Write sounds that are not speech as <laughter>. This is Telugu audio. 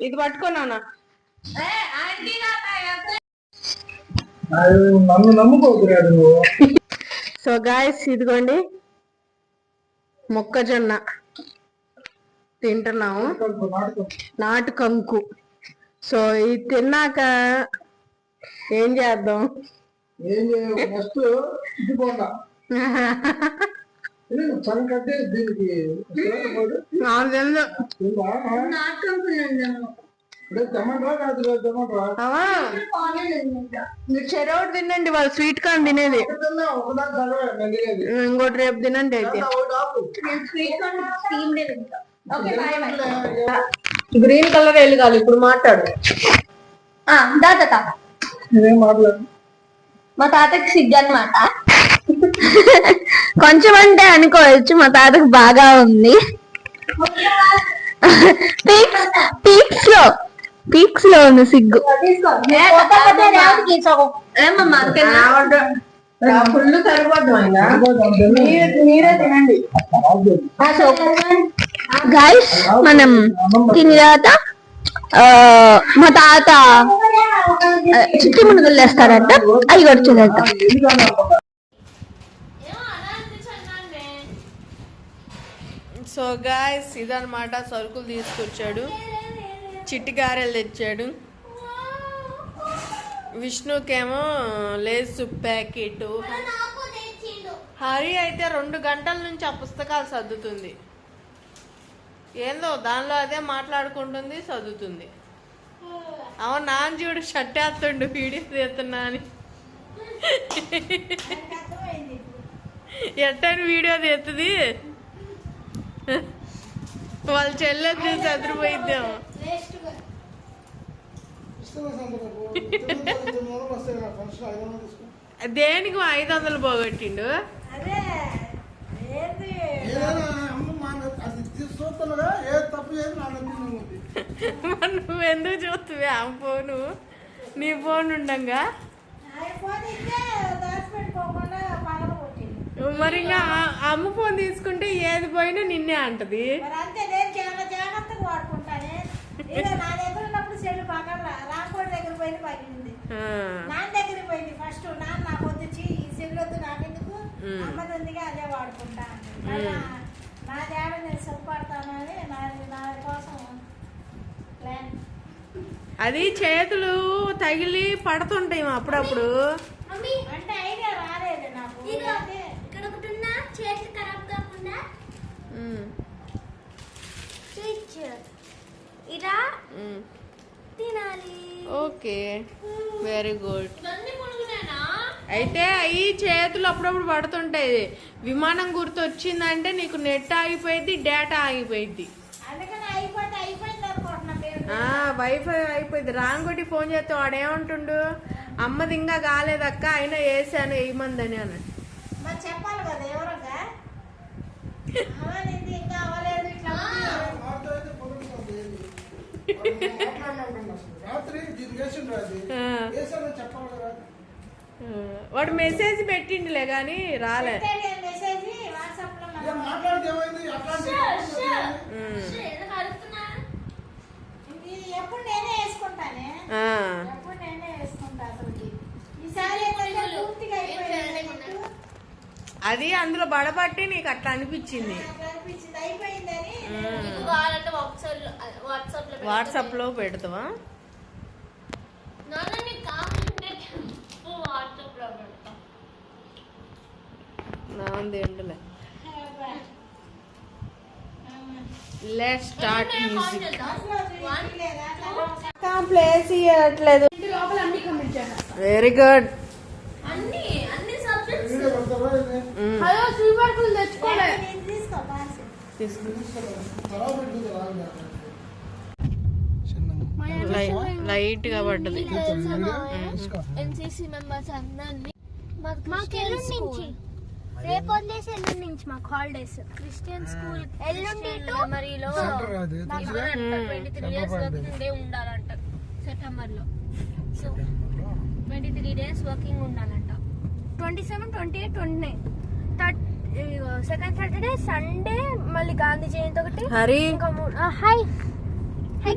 ఇది నువ్వు. సో గాయస్ ఇదిగోండి. మొక్కజొన్న తింటున్నాము. నాటు కంకు సో ఇది తిన్నాక ఏం చేద్దాం? ఏం చేయాలి <laughs> దీనికి కాదు మీరు చెరొకటి తినండి వాళ్ళు స్వీట్ కార్న్ తినేది. ఇంకోటి రేపు తినండి అయితే. గ్రీన్ కలర్ వెళ్ళి ఇప్పుడు మాట్లాడు. దాత తాత మా తాతకి సిగ్గు అనమాట కొంచెం అంటే అనుకోవచ్చు మా తాతకు బాగా ఉంది. పీక్స్ పీక్స్లో పీక్స్లో ఉంది సిగ్గు. ఫుల్ మీరే- తినండి. గైస్ మనం తిని తర్వాత ఆ, మా తాత చిట్టి మునుగులు వేస్తారంట అవి కూడా చూద్దాం సో గాయస్ ఇదనమాట సరుకులు తీసుకొచ్చాడు. చిట్టి గారెలు తెచ్చాడు. విష్ణుకేమో లేసు ప్యాకెట్. హరి అయితే రెండు గంటల నుంచి ఆ పుస్తకాలు సర్దుతుంది. ఏందో దానిలో అదే మాట్లాడుకుంటుంది చదువుతుంది అవును నాన్న చూడు షర్ట్ వేస్తుండు వీడియో తీస్తున్నా అని. ఎట్టని వీడియో తీస్తుంది? వాళ్ళ చెల్లెలు చూసి అదిరిపోయిద్దాము. దేనికి ఐదు వందలు పోగొట్టిండు? ఎందుకు చూస్తువే ఆ ఫోను. నీ ఫోన్ ఉండంగా. మరి ఇంకా అమ్మ ఫోన్ తీసుకుంటే ఏది పోయినా నిన్నే అంటది. అంతే నేను చాలా జాగ్రత్తగా వాడుకుంటానే. నా దగ్గర ఉన్నప్పుడు రాకోడి దగ్గర పోయింది పగిలింది. ఆ, నాన్న దగ్గర పోయింది ఫస్ట్ నాన్న నాకు ఈ సెల్ వద్దు నాకెందుకు? మ్. అమ్మది ఉందిగా అదే వాడుకుంటా నా నేను నా నా కోసం ప్లాన్. అది చేతులు తగిలి పడుతుంటాయి అప్పుడప్పుడు. అంటే ఐడియా రాలేదు నాకు. చేతులు ఖరాబ్ కాకుండా. స్విచ్. ఇలా. తినాలి. ఓకే. వెరీ గుడ్ అయితే అవి చేతులు అప్పుడప్పుడు పడుతుంటాయి. విమానం గుర్తు వచ్చిందంటే నీకు నెట్ ఆగిపోయింది డేటా ఆగిపోయింది వైఫై అయిపోయింది రాంగొట్టి ఫోన్ చేస్తే వాడు ఏమంటుండు అమ్మది ఇంకా కాలేదక్క అయినా వేసాను వేయమందని అన్నాడు మరి చెప్పాలి కదా ఎవరగా ఇంకా ఇట్లా? వాడు మెసేజ్ పెట్టిండులే కానీ రాలే. మెసేజ్ వాట్సాప్లో ఎప్పుడు నేనే వేసుకుంటానే ఆ, ఎప్పుడు నేనే వేసుకుంటా అసలుకి ఈసారి ఏంటంటే పూర్తిగా అయిపోయింది అది అందులో బడబట్టి నీకు అట్లా అనిపించింది. వాట్సాప్ వాట్సాప్లో వాట్సాప్లో పెడతావా? నాంది లెట్ స్టార్ట్ మ్యూజిక్ ఇవ్వట్లేదు వెరీ గుడ్ లైట్గా పడ్డది. ఎన్సీసీ మెంబర్స్ అందరినీ. మాకు ఎల్లుండి నుంచి. రేపు వదిలేసి ఎల్లుండి నుంచి మాకు హాలిడేస్ క్రిస్టియన్ స్కూల్ ఎల్లుండి to మరిలో? Twenty three days working day ఉండాలంట సెప్టెంబర్లో so twenty three days working ఉండాలంట twenty seven twenty eight twenty nine third second Saturday Sunday మళ్ళీ గాంధీ జయంతి ఒకటి. హరి. ఇంకా హాయ్ హాయ్